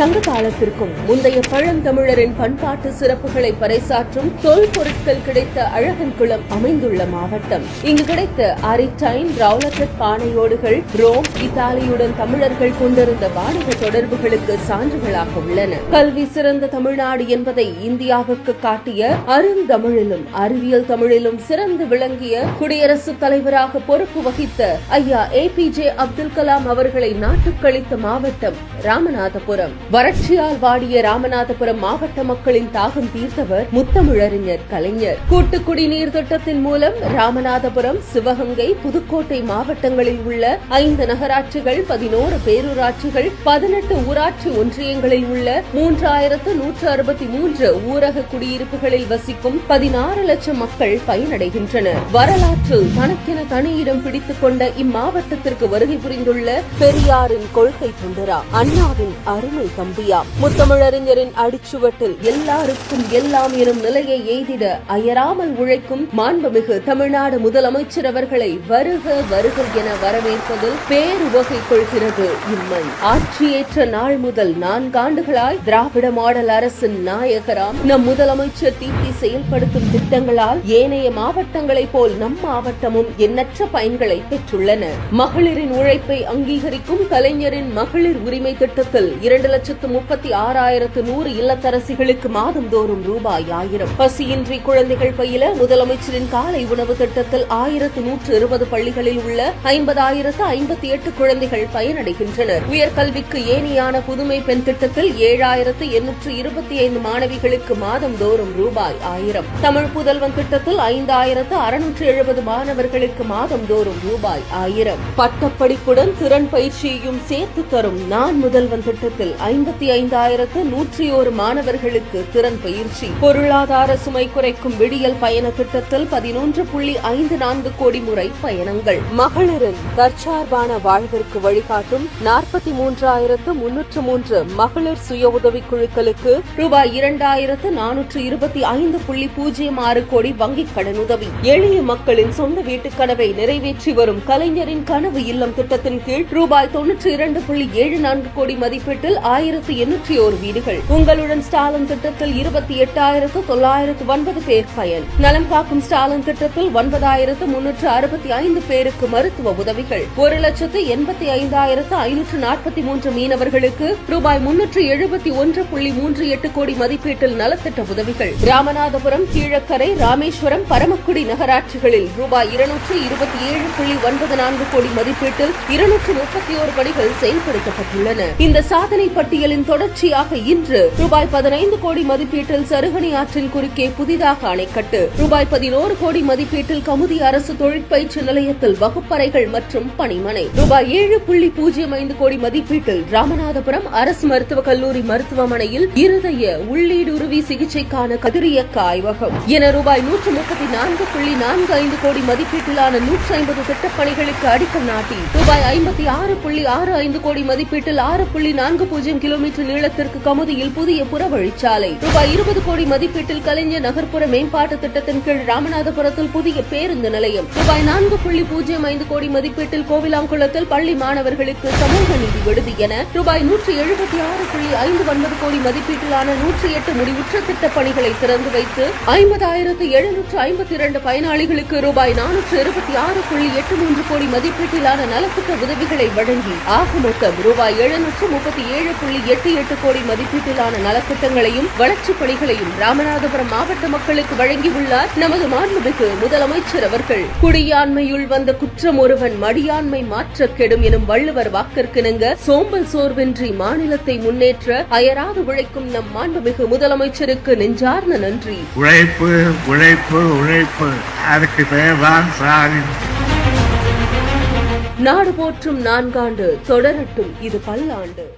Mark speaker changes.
Speaker 1: சங்க காலத்திற்கும் முந்தைய பழந்தமிழரின் பண்பாட்டு சிறப்புகளை பறைசாற்றும் தொல்பொருட்கள் கிடைத்த அழகன்குளம் அமைந்துள்ள மாவட்டம். இங்கு கிடைத்த அரிடைன் ரவுலகட் பானையோடுகள் ரோம் இத்தாலியுடன் தமிழர்கள் கொண்டிருந்த வாணிக தொடர்புகளுக்கு சான்றுகளாக உள்ளன. கல்வி சிறந்த தமிழ்நாடு என்பதை இந்தியாவுக்கு காட்டிய அருந்தமிழிலும் அறிவியல் தமிழிலும் சிறந்து விளங்கிய குடியரசுத் தலைவராக பொறுப்பு வகித்த ஐயா A P J Abdul Kalam அவர்களை நாட்டுக்களித்த மாவட்டம் ராமநாதபுரம். வறட்சியால் வாடிய ராமநாதபுரம் மாவட்ட மக்களின் தாகம் தீர்த்தவர் முத்தமிழறிஞர் கலைஞர். கூட்டு குடிநீர் திட்டத்தின் மூலம் ராமநாதபுரம் சிவகங்கை புதுக்கோட்டை மாவட்டங்களில் உள்ள ஐந்து நகராட்சிகள் பதினோரு பேரூராட்சிகள் பதினெட்டு ஊராட்சி ஒன்றியங்களில் உள்ள மூன்றாயிரத்து நூற்று அறுபத்தி மூன்று ஊரக குடியிருப்புகளில் வசிக்கும் பதினாறு லட்சம் மக்கள் பயனடைகின்றனர். வரலாற்றில் தனக்கென தனியிடம் பிடித்துக் கொண்ட இம்மாவட்டத்திற்கு வருகை புரிந்துள்ள பெரியாரின் கொள்கை தொண்டரா? அண்ணாவின் அருமை தம்பியா முத்தமிழறிஞரின் அடிச்சுவட்டில் எல்லாருக்கும் எல்லாம் எனும் நிலையை எய்திட அயராமல் உழைக்கும் மாண்புமிகு தமிழ்நாடு முதலமைச்சர் அவர்களை வருக வருக என வரவேற்பதில் பேருவகை கொள்கிறது இம்மை. ஆட்சியேற்ற நாள் முதல் நான்காண்டுகளாய் திராவிட மாடல் அரசின் நாயகராம் நம் முதலமைச்சர் தீட்டி செயல்படுத்தும் திட்டங்களால் ஏனைய மாவட்டங்களைப் போல் நம் மாவட்டமும் எண்ணற்ற பயன்களை பெற்றுள்ளன. மகளிரின் உழைப்பை அங்கீகரிக்கும் கலைஞரின் மகளிர் உரிமை திட்டத்தில் இரண்டு லட்சம் லட்சத்து முப்பத்தி ஆறாயிரத்து நூறு இல்லத்தரசிகளுக்கு மாதந்தோறும் ரூபாய் ஆயிரம். பசியின்றி குழந்தைகள் பயில முதலமைச்சரின் காலை உணவு திட்டத்தில் ஆயிரத்து நூற்று இருபது பள்ளிகளில் உள்ள ஐம்பதாயிரத்து ஐம்பத்தி எட்டு குழந்தைகள் பயனடைகின்றனர். உயர்கல்விக்கு ஏனியான புதுமை பெண் திட்டத்தில் ஏழாயிரத்து எண்ணூற்று இருபத்தி ஐந்து மாணவிகளுக்கு மாதந்தோறும் ரூபாய் ஆயிரம். தமிழ் புதல்வன் திட்டத்தில் ஐந்தாயிரத்து அறுநூற்று எழுபது மாணவர்களுக்கு மாதந்தோறும் ரூபாய் ஆயிரம். பட்டப்படிப்புடன் திறன் பயிற்சியையும் சேர்த்து தரும் நான் முதல்வன் திட்டத்தில் ஐம்பத்தி ஐந்தாயிரத்து நூற்றி ஒரு மாணவர்களுக்கு திறன் பயிற்சி. பொருளாதார சுமை குறைக்கும் விடியல் பயண திட்டத்தில் பதினொன்று புள்ளி ஐந்து நான்கு கோடி முறை பயணங்கள். மகளிரின் தற்சார்பான வாழ்விற்கு வழிகாட்டும் நாற்பத்தி மூன்றாயிரத்து முன்னூற்று மூன்று மகளிர் சுய உதவி குழுக்களுக்கு ரூபாய் இரண்டாயிரத்து நானூற்று இருபத்தி ஐந்து புள்ளி பூஜ்ஜியம் ஆறு கோடி வங்கிக் கடனுதவி. எளிய மக்களின் சொந்த வீட்டுக் கனவை நிறைவேற்றி வரும் கலைஞரின் கனவு இல்லம் திட்டத்தின் கீழ் ரூபாய் தொன்னூற்றி இரண்டு புள்ளி ஏழு நான்கு கோடி மதிப்பீட்டில் ஆயிரத்து எண்ணூற்றி ஒரு வீடுகள். உங்களுடன் ஸ்டாலின் திட்டத்தில் இருபத்தி எட்டாயிரத்து தொள்ளாயிரத்து ஒன்பது பேர் பயன். நலம் காக்கும் ஸ்டாலின் திட்டத்தில் ஒன்பதாயிரத்து முன்னூற்று அறுபத்தி ஐந்து பேருக்கு மருத்துவ உதவிகள். ஒரு லட்சத்து எண்பத்தி ஐந்தாயிரத்து ஐநூற்று நாற்பத்தி மூன்று மீனவர்களுக்கு ரூபாய் முன்னூற்று எழுபத்தி ஒன்று புள்ளி மூன்று எட்டு கோடி மதிப்பீட்டில் நலத்திட்ட உதவிகள். ராமநாதபுரம் கீழக்கரை ராமேஸ்வரம் பரமக்குடி நகராட்சிகளில் ரூபாய் இருநூற்று இருபத்தி ஏழு புள்ளி ஒன்பது நான்கு கோடி மதிப்பீட்டில் இருநூற்று முப்பத்தி ஓரு பணிகள் செயல்படுத்தப்பட்டுள்ளன. இந்த சாதனை பற்றி பட்டியலின் தொடர்ச்சியாக இன்று ரூபாய் பதினைந்து கோடி மதிப்பீட்டில் சருகணி ஆற்றின் குறுக்கே புதிதாக அணைக்கட்டு. ரூபாய் பதினோரு கோடி மதிப்பீட்டில் கமுதி அரசு தொழிற்பயிற்சி நிலையத்தில் வகுப்பறைகள் மற்றும் பணிமனை. ரூபாய் ஏழு புள்ளி பூஜ்ஜியம் ஐந்து கோடி மதிப்பீட்டில் ராமநாதபுரம் அரசு மருத்துவக் கல்லூரி மருத்துவமனையில் இருதய உள்ளீடுருவி சிகிச்சைக்கான கதிரியக்க ஆய்வகம். என ரூபாய் நூற்று முப்பத்தி நான்கு புள்ளி நான்கு ஐந்து கோடி மதிப்பீட்டிலான நூற்றி ஐம்பது திட்டப்பணிகளுக்கு அடிக்கல் நாட்டி ரூபாய் ஐம்பத்தி ஆறு புள்ளி ஆறு ஐந்து கோடி மதிப்பீட்டில் ஆறு புள்ளி நான்கு பூஜ்ஜியம் கிலோமீட்டர் நீளத்திற்கு கமுதியில் புதிய புறவழிச்சாலை. ரூபாய் இருபது கோடி மதிப்பீட்டில் கலைஞர் நகர்ப்புற மேம்பாட்டு திட்டத்தின் கீழ் ராமநாதபுரத்தில் புதிய பேருந்து நிலையம். ரூபாய் நான்கு புள்ளி பூஜ்ஜியம் ஐந்து கோடி மதிப்பீட்டில் கோவிலாங்குளத்தில் பள்ளி மாணவர்களுக்கு சமூக நீதி விடுதி என ரூபாய் நூற்றி எழுபத்தி ஆறு புள்ளி ஐந்து ஒன்பது கோடி மதிப்பீட்டிலான நூற்றி எட்டு முடிவுற்ற திட்டப் பணிகளை திறந்து வைத்து ஐம்பதாயிரத்து எழுநூற்று ஐம்பத்தி இரண்டு பயனாளிகளுக்கு ரூபாய் நானூற்று இருபத்தி ஆறு புள்ளி எட்டு மூன்று கோடி மதிப்பீட்டிலான நலத்திட்ட உதவிகளை வழங்கி ஆக மொத்தம் ரூபாய் எழுநூற்று முப்பத்தி ஏழு புள்ளி எட்டு எட்டு கோடி மதிப்பீட்டிலான நலத்திட்டங்களையும் வளர்ச்சிப் பணிகளையும் ராமநாதபுரம் மாவட்ட மக்களுக்கு வழங்கியுள்ளார் நமது மாண்புமிகு முதலமைச்சர் அவர்கள். குடியாண்மையுள் வந்த குற்றம் ஒருவன் மடியாண்மை மாற்ற கெடும் எனும் வள்ளுவர் வாக்கிற்கிணங்க சோம்பல் சோர்வின்றி மாநிலத்தை முன்னேற்ற அயராது உழைக்கும் நம் மாண்புமிகு முதலமைச்சருக்கு நெஞ்சார்ந்த நன்றி.
Speaker 2: உழைப்பு உழைப்பு உழைப்பு. அதுக்கு பேர்தான்
Speaker 1: நாடு போற்றும் நான்காண்டு தொடரட்டும் இது பல்லாண்டு.